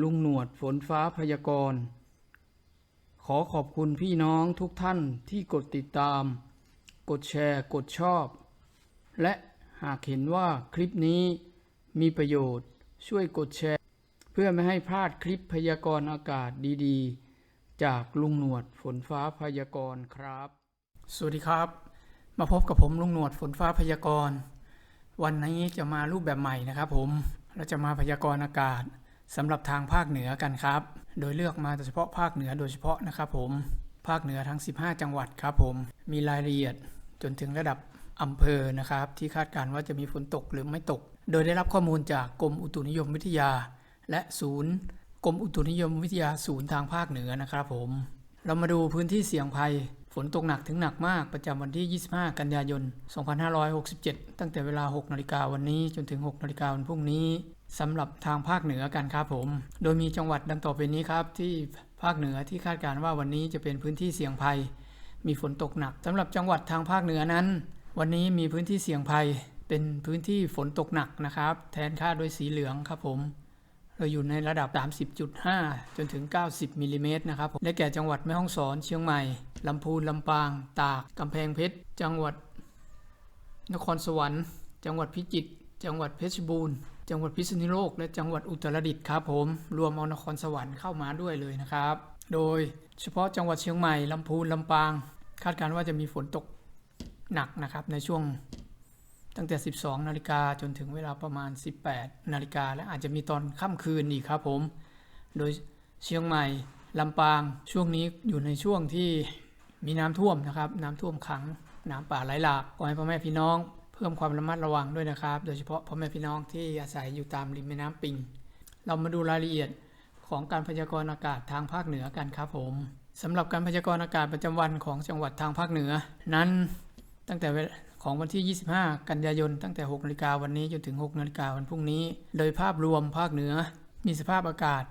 ลุงหนวดฝนฟ้าพยากรณ์ ขอขอบคุณพี่น้องทุกท่านที่กดติดตาม กดแชร์ กดชอบ และหากเห็นว่าคลิปนี้มีประโยชน์ช่วยกดแชร์ เพื่อไม่ให้พลาดคลิปพยากรณ์อากาศดีๆ จากลุงหนวดฝนฟ้าพยากรณ์ครับ สวัสดีครับ มาพบกับผมลุงหนวดฝนฟ้าพยากรณ์ วันนี้จะมารูปแบบใหม่นะครับผมเราจะมาพยากรณ์อากาศ สำหรับทางภาคเหนือกันครับ โดยเลือกมาเฉพาะภาคเหนือโดยเฉพาะนะครับผม ภาคเหนือทั้ง 15 จังหวัดครับผม มีรายละเอียดจนถึงระดับอำเภอนะครับ ที่คาดการณ์ว่าจะมีฝนตกหรือไม่ตก โดยได้รับข้อมูลจากกรมอุตุนิยมวิทยา และศูนย์กรมอุตุนิยมวิทยาศูนย์ทางภาคเหนือนะครับผม เรามาดูพื้นที่เสี่ยงภัย ฝนตกหนักถึงหนักมากประจำวันที่ 25 กันยายน 2567 ตั้งแต่เวลา 6 นาฬิกาวันนี้จนถึง 6 นาฬิกาวันพรุ่งนี้ สำหรับทางภาคเหนือกันครับผม โดยมีจังหวัดดังต่อไปนี้ครับ ที่ภาคเหนือที่คาดการณ์ว่าวันนี้จะเป็นพื้นที่เสี่ยงภัย มีฝนตกหนักสำหรับจังหวัดทางภาคเหนือนั้น วันนี้มีพื้นที่เสี่ยงภัย เป็นพื้นที่ฝนตกหนักนะครับ แทนค่าด้วยสีเหลืองครับผม เราอยู่ในระดับ 30.5 จนถึง 90มิลลิเมตรนะครับได้แก่จังหวัดแม่ฮ่องสอนเชียงใหม่ลำพูนลำปาง ตากกำแพงเพชรจังหวัด นครสวรรค์ จังหวัดพิจิตรจังหวัดเพชรบูรณ์ จังหวัดพิษณุโลก และจังหวัดอุตรดิตถ์ครับผม รวมเอานครสวรรค์เข้ามาด้วยเลยนะครับ โดยเฉพาะจังหวัดเชียงใหม่ลำพูนลำปาง คาดการณ์ว่าจะมีฝนตกหนักนะครับในช่วงตั้งแต่ 12 นาฬิกาจนถึงเวลาประมาณ 18 นาฬิกาและอาจจะมีตอนค่ำคืนอีกครับผม โดยเชียงใหม่ลำปางช่วงนี้อยู่ในช่วงที่มีน้ำท่วมนะครับ น้ำท่วมขัง น้ำป่าไหลหลากขอให้พ่อแม่พี่น้อง พิ่มความระมัดระวังด้วยนะครับ โดยเฉพาะพ่อแม่พี่น้องที่อาศัยอยู่ตามริมแม่น้ำปิง เรามาดูรายละเอียดของการพยากรณ์อากาศทางภาคเหนือกันครับผมสำหรับการพยากรณ์อากาศประจำวันของจังหวัดทางภาคเหนือ นั้นตั้งแต่ของวันที่ 25 กันยายน ตั้งแต่6นาฬิกาวันนี้จนถึง6นาฬิกาวันพรุ่งนี้ โดยภาพรวมภาคเหนือมีสภาพอากาศ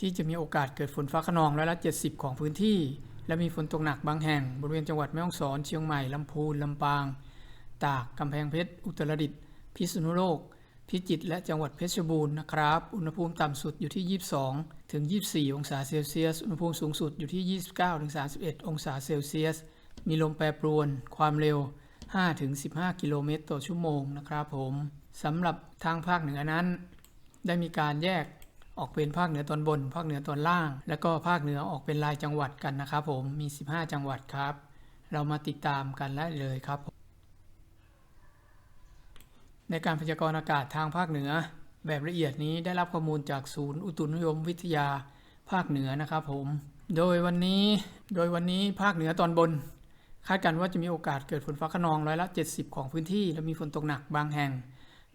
ที่จะมีโอกาสเกิดฝนฟ้าขนองร้อยละ70 ของพื้นที่ และมีฝนตกหนักบางแห่ง บริเวณจังหวัดแม่ฮ่องสอนเชียงใหม่ลำพูนลำปาง ตากกำแพงเพชร อุตรดิตถ์พิษณุโลก พิจิตรและจังหวัดเพชรบูรณ์นะครับ อุณหภูมิต่ำสุดอยู่ที่ 22 ถึง 24 องศาเซลเซียส อุณหภูมิสูงสุดอยู่ที่ 29 ถึง 31 องศาเซลเซียส มีลมแปรปรวน ความเร็ว 5 ถึง 15 กิโลเมตรต่อชั่วโมงนะครับผมสำหรับทางภาคเหนือนั้น ได้มีการแยกออกเป็นภาคเหนือตอนบน ภาคเหนือตอนล่าง แล้วก็ภาคเหนือออกเป็นรายจังหวัดกันนะครับผม มี 15 จังหวัดครับ เรามาติดตามกันได้เลยครับ ในการพยากรณ์อากาศทางภาคเหนือ แบบละเอียดนี้ได้รับข้อมูลจากศูนย์อุตุนิยมวิทยาภาคเหนือนะครับผม โดยวันนี้โดยวันนี้ภาคเหนือตอนบน คาดการณ์ว่าจะมีโอกาสเกิดฝนฟ้าขนองร้อยละ 70 ของพื้นที่ และมีฝนตกหนักบางแห่ง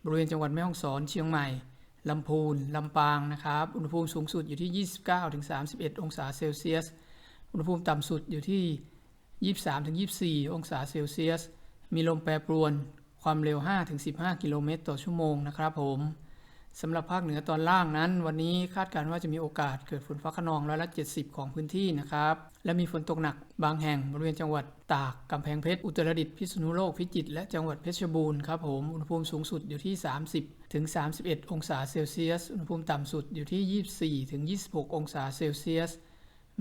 บริเวณจังหวัดแม่ฮ่องสอนเชียงใหม่ลำพูนลำปางนะครับอุณหภูมิสูงสุดอยู่ที่ 29-31 องศาเซลเซียส อุณหภูมิต่ำสุดอยู่ที่ 23-24 องศาเซลเซียส มีลมแปรปรวน ความเร็ว 5-15 กิโลเมตรต่อชั่วโมงนะครับผมสำหรับภาคเหนือตอนล่างนั้น วันนี้คาดการณ์ว่าจะมีโอกาสเกิดฝนฟ้าขนองร้อยละ 70 ของพื้นที่นะครับ และมีฝนตกหนักบางแห่งบริเวณจังหวัดตากกำแพงเพชรอุตรดิตถ์พิษณุโลกพิจิตรและจังหวัดเพชรบูรณ์ครับผมอุณหภูมิสูงสุดอยู่ที่ 30 ถึง 31 องศาเซลเซียส อุณหภูมิต่ำสุดอยู่ที่ 24 ถึง 26 องศาเซลเซียส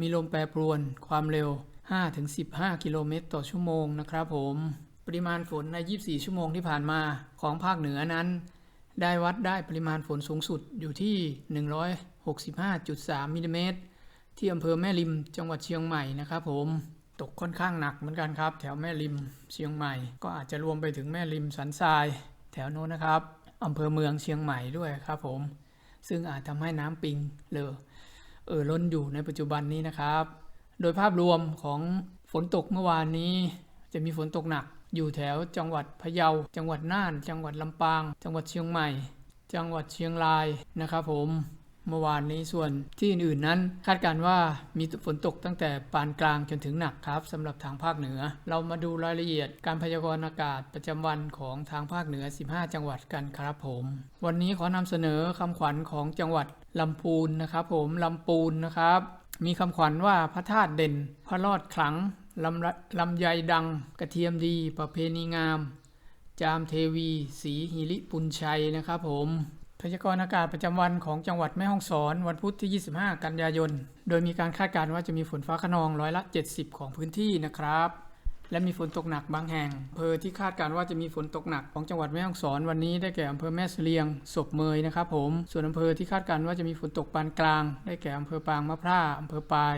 มีลมแปรปรวนความเร็ว5ถึง15 กิโลเมตรต่อชั่วโมงนะครับผม ริมาณฝนใน 24 ชั่วโมงที่ผ่านมาของภาคเหนือนั้น ได้วัดได้ปริมาณฝนสูงสุดอยู่ที่ 165.3มิลลิเมตรที่อำเภอแม่ริมจังหวัดเชียงใหม่นะครับผมตกค่อนข้างหนักเหมือนกันครับ แถวแม่ริมเชียงใหม่ ก็อาจจะรวมไปถึงแม่ริมสันทราย แถวโน้นนะครับอำเภอเมืองเชียงใหม่ด้วยครับผม ซึ่งอาจทำให้น้ำปิงเลอเออล้นอยู่ในปัจจุบันนี้นะครับ โดยภาพรวมของฝนตกเมื่อวานนี้ จะมีฝนตกหนัก อยู่แถวจังหวัดพะเยา จังหวัดน่าน จังหวัดลำปาง จังหวัดเชียงใหม่ จังหวัดเชียงรายนะครับผมเมื่อวานนี้ส่วนที่อื่นๆนั้น คาดการว่ามีฝนตกตั้งแต่ปานกลางจนถึงหนักครับสำหรับทางภาคเหนือ เรามาดูรายละเอียดการพยากรณ์อากาศประจำวันของทางภาคเหนือ 15 จังหวัดกันครับผม วันนี้ขอนำเสนอคำขวัญของจังหวัดลำพูนนะครับผมลำปูนนะครับมีคำขวัญว่าพระธาตุเด่น พระรอดขลัง ลำละลำไยดังกระเทียมดีประเพณีงาม จามเทวีสีหิริปุญชัยนะครับผมพยากรณ์อากาศประจำวันของจังหวัดแม่ฮ่องสอน วันพุธที่ 25 กันยายน โดยมีการคาดการณ์ว่าจะมีฝนฟ้าขนองร้อยละ 70 ของพื้นที่นะครับ และมีฝนตกหนักบางแห่งอำเภอที่คาดการณ์ว่าจะมีฝนตกหนักของจังหวัดแม่ฮ่องสอนวันนี้ได้แก่อำเภอแม่เสลียงศพเมยนะครับผม ส่วนอำเภอที่คาดการณ์ว่าจะมีฝนตกปานกลาง ได้แก่อำเภอปางมะพร้าอำเภอปาย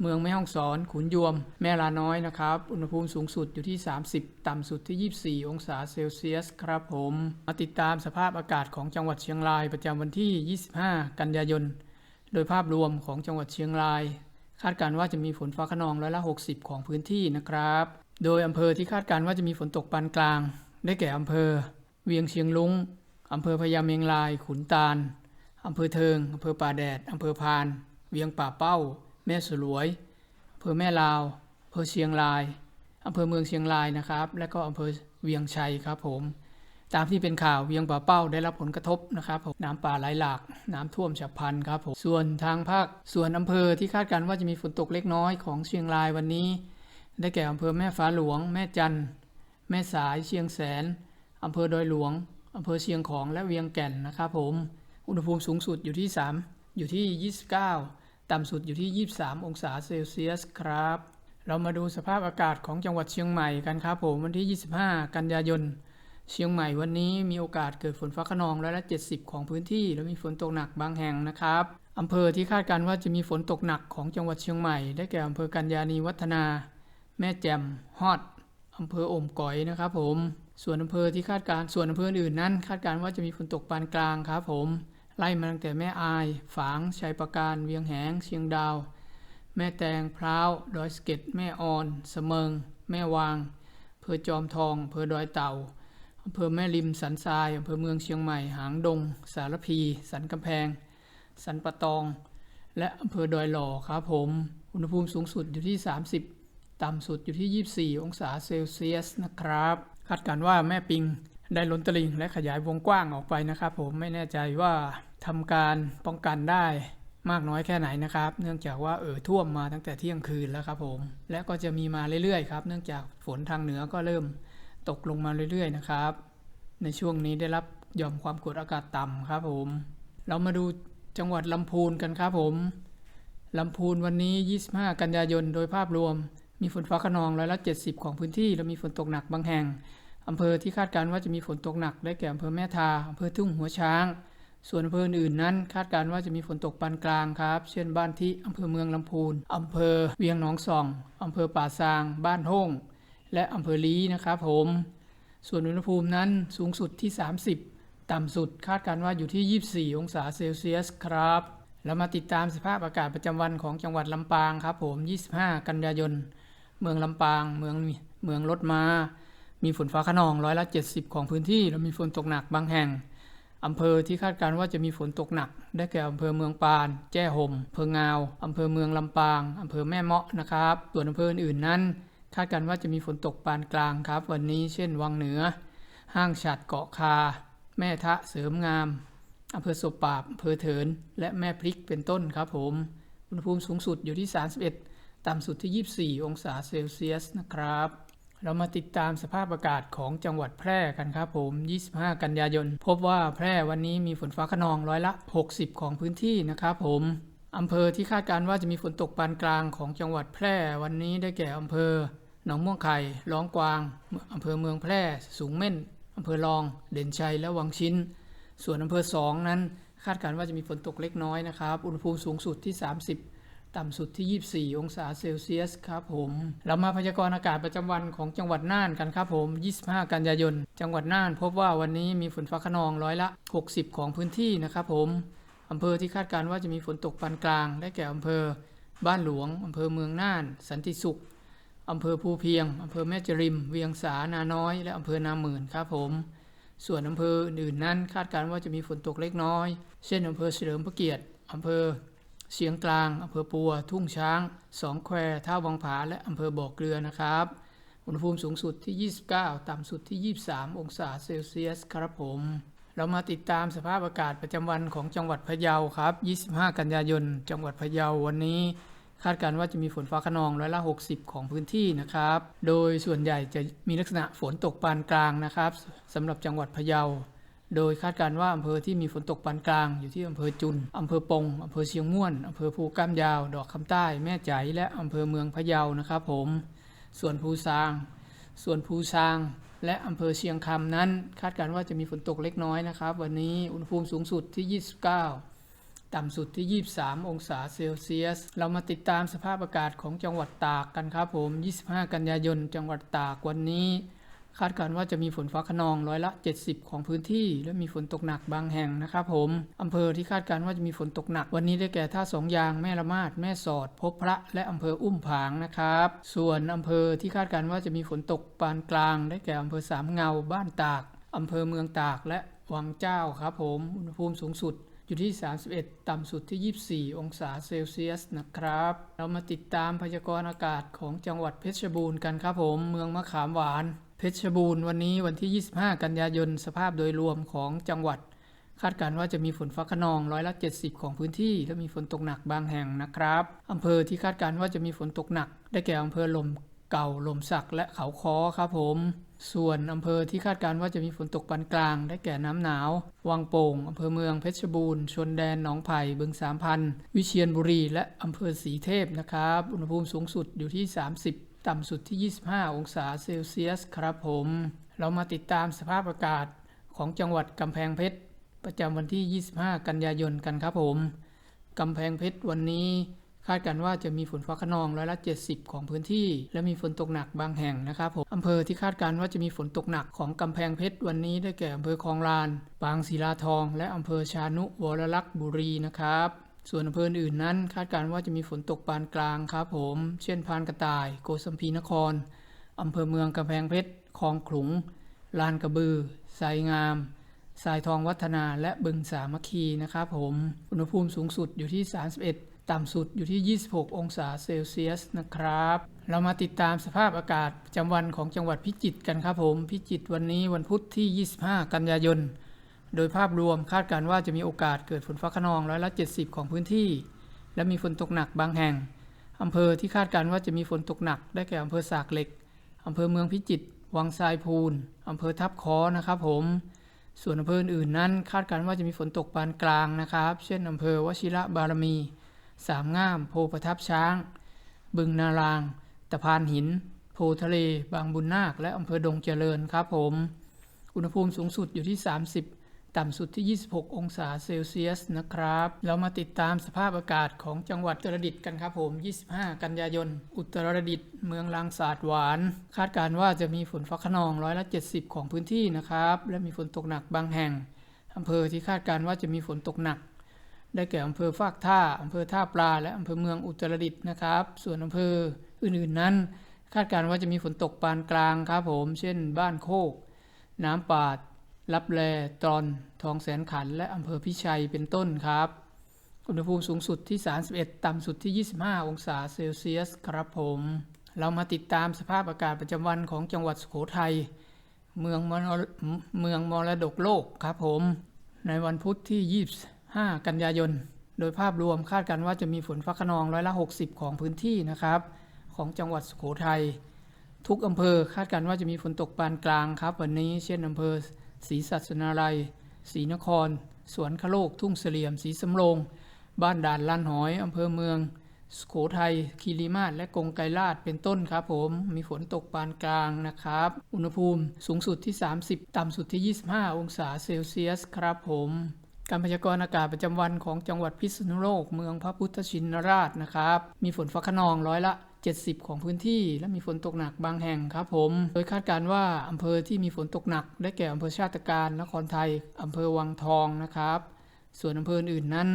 เมืองแม่ฮ่องสอนขุนยวม แม่ลาน้อยนะครับ อุณหภูมิสูงสุดอยู่ที่ 30 ต่ำสุดที่ 24 องศาเซลเซียสครับผม มาติดตามสภาพอากาศของจังหวัดเชียงรายประจำวันที่ 25 กันยายน โดยภาพรวมของจังหวัดเชียงราย คาดการณ์ว่าจะมีฝนฟ้าขนองร้อยละ 60 ของพื้นที่นะครับ โดยอำเภอที่คาดการณ์ว่าจะมีฝนตกปานกลาง ได้แก่อำเภอ เวียงเชียงลุงอำเภอพญาเมงราย ขุนตาลอำเภอเทิงอำเภอป่าแดดอำเภอพาน เวียงป่าเป้า แม่สลวยอำเภอแม่ลาวอำเภอเชียงรายอำเภอเมืองเชียงรายนะครับ และก็อำเภอเวียงชัยครับผม ตามที่เป็นข่าวเวียงป่าเป้าได้รับผลกระทบนะครับผมน้ำป่าไหลหลาก น้ำท่วมฉับพลันครับผมส่วนทางภาคส่วนอำเภอที่คาดการณ์ว่าจะมีฝนตกเล็กน้อยของเชียงรายวันนี้ ได้แก่อำเภอแม่ฟ้าหลวง แม่จันแม่สายเชียงแสนอำเภอดอยหลวงอำเภอเชียงของและเวียงแก่นนะครับผมอุณหภูมิสูงสุดอยู่ที่ 3 อยู่ที่ 29 ต่ำสุดอยู่ที่ 23 องศาเซลเซียสครับ เรามาดูสภาพอากาศของจังหวัดเชียงใหม่กันครับผมวันที่ 25 กันยายน เชียงใหม่วันนี้มีโอกาสเกิดฝนฟ้าขนองร้อยละ 70 ของพื้นที่ และมีฝนตกหนักบางแห่งนะครับอำเภอที่คาดการณ์ว่าจะมีฝนตกหนักของจังหวัดเชียงใหม่ ได้แก่อำเภอกัญญาณีวัฒนา แม่แจ่มฮอดอำเภออมก๋อยนะครับผม ส่วนอำเภอที่คาดการณ์ส่วนอำเภออื่นนั้น คาดการณ์ว่าจะมีฝนตกปานกลางครับผม ไล่มาตั้งแต่แม่อาย ฝางชัยประการเวียงแหง เชียงดาว แม่แตงพร้าวดอยสเก็ดแม่ออนเสมิง แม่วางอำเภอจอมทองอำเภอดอยเต่าอำเภอแม่ริมสันทรายอำเภอเมืองเชียงใหม่ หางดง สารพี สันกำแพง สันปะตอง และอำเภอดอยหล่อครับผม อุณหภูมิสูงสุดอยู่ที่ 30 ต่ำสุดอยู่ที่ 24 องศาเซลเซียสนะครับ คาดการณ์ว่าแม่ปิง ได้ล้นตลิ่งและขยายวงกว้างออกไปนะครับ ผมไม่แน่ใจว่าทำการป้องกันได้มากน้อยแค่ไหนนะครับ เนื่องจากว่าเอ่อท่วมมาตั้งแต่เที่ยงคืนแล้วครับผม และก็จะมีมาเรื่อยๆครับ เนื่องจากฝนทางเหนือก็เริ่มตกลงมาเรื่อยๆนะครับ ในช่วงนี้ได้รับหย่อมความกดอากาศต่ำครับผม เรามาดูจังหวัดลำพูนกันครับผมลำพูนวันนี้ 25 กันยายน โดยภาพรวม มีฝนฟ้าขนองร้อยละ 70 ของพื้นที่ และมีฝนตกหนักบางแห่ง อำเภอที่คาดการณ์ว่าจะมีฝนตกหนักได้แก่อำเภอแม่ทาอำเภอทุ่งหัวช้าง ส่วนอำเภออื่นนั้น คาดการณ์ว่าจะมีฝนตกปานกลางครับ เช่นบ้านที่อำเภอเมืองลำพูนอำเภอเวียงหนองส่องอำเภอป่าซาง บ้านห้งและอำเภอลีนะครับผม ส่วนอุณหภูมินั้นสูงสุดที่ 30 ต่ำสุดคาดการณ์ว่าอยู่ที่ 24 องศาเซลเซียสครับเรามาติดตามสภาพอากาศประจำวันของจังหวัดลำปางครับผม 25 กันยายน เมืองลำปาง เมืองเมืองรถมา มีฝนฟ้าขนองร้อยละ 70 ของพื้นที่ และมีฝนตกหนักบางแห่งอำเภอที่คาดการณ์ว่าจะมีฝนตกหนัก ได้แก่อำเภอเมืองปาน แจ้ห่มอำเภองาวอำเภอเมืองลำปางอำเภอแม่เมาะนะครับ ส่วนอำเภออื่นๆนั้น คาดการณ์ว่าจะมีฝนตกปานกลางครับ วันนี้เช่นวังเหนือ ห้างฉัดเกาะคา แม่ทะเสริมงามอำเภอศพปราบอำเภอเถิน และแม่พริกเป็นต้นครับผม อุณหภูมิสูงสุดอยู่ที่ 31 ต่ำสุดที่ 24 องศาเซลเซียสนะครับ เรามาติดตามสภาพอากาศของจังหวัดแพร่กันครับผม 25 กันยายน พบว่าแพร่วันนี้มีฝนฟ้าขนองร้อยละ 60 ของพื้นที่นะครับผมอำเภอที่คาดการณ์ว่าจะมีฝนตกปานกลางของจังหวัดแพร่วันนี้ได้แก่อำเภอหนองม่วงไข่ร้องกวางอำเภอเมืองแพร่ สูงเม่นอำเภอรอง เด่นชัย และวังชิ้น ส่วนอำเภอสองนั้น คาดการณ์ว่าจะมีฝนตกเล็กน้อยนะครับ อุณหภูมิสูงสุดที่ 30 ต่ำสุดที่ 24 องศาเซลเซียสครับผม เรามาพยากรณ์อากาศประจำวันของจังหวัดน่านกันครับผม 25 กันยายน จังหวัดน่านพบว่าวันนี้มีฝนฟ้าขนองร้อยละ 60 ของพื้นที่นะครับผมอำเภอที่คาดการณ์ว่าจะมีฝนตกปานกลาง ได้แก่อำเภอบ้านหลวงอำเภอเมืองน่าน สันติสุขอำเภอภูเพียงอำเภอแม่จริม เวียงสา นาน้อย และอำเภอนาหมื่นครับผม ส่วนอำเภออื่นนั้น คาดการณ์ว่าจะมีฝนตกเล็กน้อย เช่นอำเภอเฉลิมพระเกียรติอำเภอ เชียงกลางอำเภอปัว ทุ่งช้าง สองแควท่าวังผา และอำเภอบ่อเกลือนะครับ อุณหภูมิสูงสุดที่ 29 ต่ำสุดที่ 23 องศาเซลเซียสครับผม เรามาติดตามสภาพอากาศประจำวันของจังหวัดพะเยาครับ 25 กันยายน จังหวัดพะเยาวันนี้ คาดการณ์ว่าจะมีฝนฟ้าขนองร้อยละ 60 ของพื้นที่นะครับ โดยส่วนใหญ่จะมีลักษณะฝนตกปานกลางนะครับสำหรับจังหวัดพะเยา โดยคาดการณ์ว่าอำเภอที่มีฝนตกปานกลางอยู่ที่อำเภอจุนอำเภอปงอำเภอเชียงม่วนอำเภอภูก้ามยาว ดอกคำใต้ แม่ใจและอำเภอเมืองพะเยานะครับผม ส่วนภูซาง ส่วนภูซาง และอำเภอเชียงคำนั้น คาดการณ์ว่าจะมีฝนตกเล็กน้อยนะครับ วันนี้อุณหภูมิสูงสุดที่ 29ต่ำสุดที่ 23 องศาเซลเซียส เรามาติดตามสภาพอากาศของจังหวัดตากกันครับผม 25 กันยายน จังหวัดตากวันนี้ คาดการณ์ว่าจะมีฝนฟ้าขนองร้อยละ 70 ของพื้นที่ และมีฝนตกหนักบางแห่งนะครับผมอำเภอที่คาดการณ์ว่าจะมีฝนตกหนักวันนี้ได้แก่ท่าสองยางแม่ละมาดแม่สอด พบพระและอำเภออุ้มผางนะครับส่วนอำเภอที่คาดการณ์ว่าจะมีฝนตกปานกลาง ได้แก่อำเภอสามเงาบ้านตากอำเภอเมืองตากและวังเจ้าครับผมอุณหภูมิสูงสุดอยู่ที่ 31 ต่ำสุดที่ 24 องศาเซลเซียสนะครับ เรามาติดตามพยากรณ์อากาศของจังหวัดเพชรบูรณ์กันครับผม เมืองมะขามหวาน เพชรบูรณ์วันนี้วันที่ 25 กันยายน สภาพโดยรวมของจังหวัด คาดการณ์ว่าจะมีฝนฟ้าขนองร้อยละ 70 ของพื้นที่ และมีฝนตกหนักบางแห่งนะครับอำเภอที่คาดการณ์ว่าจะมีฝนตกหนัก ได้แก่อำเภอลมเก่าลมสักและเขาค้อครับผม ส่วนอำเภอที่คาดการณ์ว่าจะมีฝนตกปานกลาง ได้แก่น้ำหนาว วังโป่งอำเภอเมืองเพชรบูรณ์ชนแดนหนองไผ่บึงสามพันวิเชียรบุรี และอำเภอสีเทพนะครับ อุณหภูมิสูงสุดอยู่ที่ 30 ต่ำสุดที่ 25 องศาเซลเซียสครับผม เรามาติดตามสภาพอากาศของจังหวัดกำแพงเพชร ประจำวันที่ 25 กันยายนกันครับผมกำแพงเพชรวันนี้คาดกันว่าจะมีฝนฟ้าขนองร้อยละ 70 ของพื้นที่ และมีฝนตกหนักบางแห่งนะครับผมอำเภอที่คาดการณ์ว่าจะมีฝนตกหนักของกำแพงเพชรวันนี้ได้แก่อำเภอคลองลานปางศิลาทอง และอำเภอชานุวรลักษ์บุรีนะครับ ส่วนอำเภออื่นนั้นคาดการณ์ว่าจะมีฝนตกปานกลางครับผม เช่นพานกระต่าย โกสัมพีนครอำเภอเมืองกำแพงเพชรคลองขลุง ลานกระบือไซงามสายทองวัฒนาและบึงสามัคคีนะครับผม อุณหภูมิสูงสุดอยู่ที่ 31 ต่ำสุดอยู่ที่ 26 องศาเซลเซียสนะครับ เรามาติดตามสภาพอากาศประจำวันของจังหวัดพิจิตรกันครับผม พิจิตรวันนี้วันพุธที่ 25 กันยายน โดยภาพรวมคาดการว่าจะมีโอกาสเกิดฝนฟ้าขนองร้อยละ 70 ของพื้นที่ และมีฝนตกหนักบางแห่ง อำเภอที่คาดการว่าจะมีฝนตกหนัก ได้แก่อำเภอสากเหล็ก อำเภอเมืองพิจิตร วังทรายพูน อำเภอทับคอนะครับผม ส่วนอำเภออื่นนั้น คาดการว่าจะมีฝนตกปานกลางนะครับ เช่นอำเภอวชิระบารมี สามง่าม โพประทับช้าง บึงนาราง ตะพานหิน โพทะเล บางบุญนาค และอำเภอดงเจริญครับผม อุณหภูมิสูงสุดอยู่ที่ 30 ต่ำสุดที่ 26 องศาเซลเซียสนะครับ เรามาติดตามสภาพอากาศของจังหวัดอุตรดิตถ์กันครับผม 25 กันยายน อุตรดิตถ์เมืองลางสาดหวาน คาดการว่าจะมีฝนฟ้าขนองร้อยละ70 ของพื้นที่นะครับ และมีฝนตกหนักบางแห่งอำเภอที่คาดการว่าจะมีฝนตกหนัก ได้แก่อำเภอฟากท่าอำเภอท่าปลา และอำเภอเมืองอุตรดิตถ์นะครับ ส่วนอำเภออื่นๆนั้น คาดการว่าจะมีฝนตกปานกลางครับผม เช่น บ้านโคก น้ำปา ลับแลตรอน ทองแสนขัน และอำเภอพิชัยเป็นต้นครับ อุณหภูมิสูงสุดที่ 31 ต่ำสุดที่ 25 องศาเซลเซียสครับผม เรามาติดตามสภาพอากาศประจำวันของจังหวัดสุโขทัย เมืองมรเมืองมรดกโลกครับผม ในวันพุธที่ 25 กันยายน โดยภาพรวมคาดกันว่าจะมีฝนฟ้าขนองร้อยละ 60 ของพื้นที่นะครับ ของจังหวัดสุโขทัย ทุกอำเภอคาดการณ์ว่าจะมีฝนตกปานกลางครับ วันนี้เช่นอำเภอ ศรีสัชนาลัยศรีนคร สวนคโลก ทุ่งเสลี่ยมศรีสำโรง บ้านด่านลันหอยอำเภอเมืองสุโขทัยคีรีมาศและกงไกรลาดเป็นต้นครับผม มีฝนตกปานกลางนะครับ อุณหภูมิสูงสุดที่ 30 ต่ำสุดที่ 25 องศาเซลเซียสครับผม การพยากรณ์อากาศประจำวันของจังหวัดพิษณุโลกเมืองพระพุทธชินราชนะครับ มีฝนฟ้าขนองร้อยละ 70 ของพื้นที่ และมีฝนตกหนักบางแห่งครับผม โดยคาดการว่าอำเภอที่มีฝนตกหนัก ได้แก่อำเภอชาติการนครไทยอำเภอวังทองนะครับ ส่วนอำเภออื่นนั้น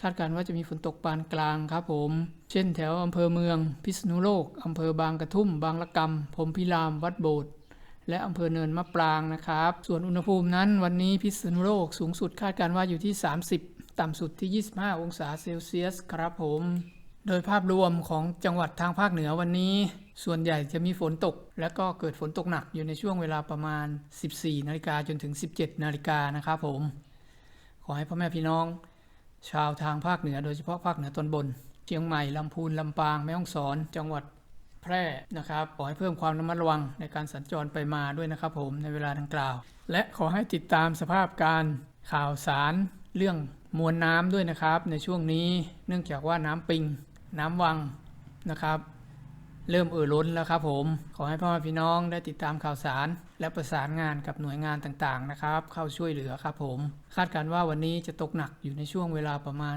คาดการว่าจะมีฝนตกปานกลางครับผม เช่นแถวอำเภอเมือง พิษณุโลกอำเภอบางกระทุ่ม บางละกำพรมพิราม วัดโบสถ์และอำเภอเนินมะปรางนะครับ ส่วนอุณหภูมินั้นวันนี้พิษณุโลกสูงสุดคาดการว่าอยู่ที่ 30 ต่ำสุดที่ 25 องศาเซลเซียสครับผม โดยภาพรวมของจังหวัดทางภาคเหนือวันนี้ ส่วนใหญ่จะมีฝนตก และก็เกิดฝนตกหนักอยู่ในช่วงเวลาประมาณ 14นาฬิกาจนถึง 17นาฬิกานะครับผม ขอให้พ่อแม่พี่น้อง ชาวทางภาคเหนือ โดยเฉพาะภาคเหนือตอนบน เชียงใหม่ลำพูนลำปางแม่ฮ่องสอน จังหวัดแพร่นะครับขอให้เพิ่มความระมัดระวังในการสัญจรไปมาด้วยนะครับผมในเวลาดังกล่าว และขอให้ติดตามสภาพการข่าวสารเรื่องมวลน้ำด้วยนะครับ ในช่วงนี้เนื่องจากว่าน้ำปิง น้ำวังนะครับ เริ่มเอ่อล้นแล้วครับผม ขอให้พ่อแม่พี่น้องได้ติดตามข่าวสาร และประสานงานกับหน่วยงานต่างๆนะครับ เข้าช่วยเหลือครับผม คาดการณ์ว่าวันนี้จะตกหนักอยู่ในช่วงเวลาประมาณ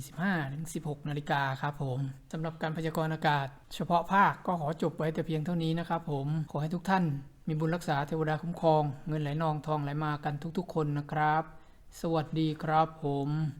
14-15ถึง16 นาฬิกาครับผมสำหรับการพยากรณ์อากาศ เฉพาะภาคก็ขอจบไว้แต่เพียงเท่านี้นะครับผมขอให้ทุกท่าน มีบุญรักษาเทวดาคุ้มครอง เงินไหลนองทองไหลมากันทุกๆ คนนะครับ สวัสดีครับผม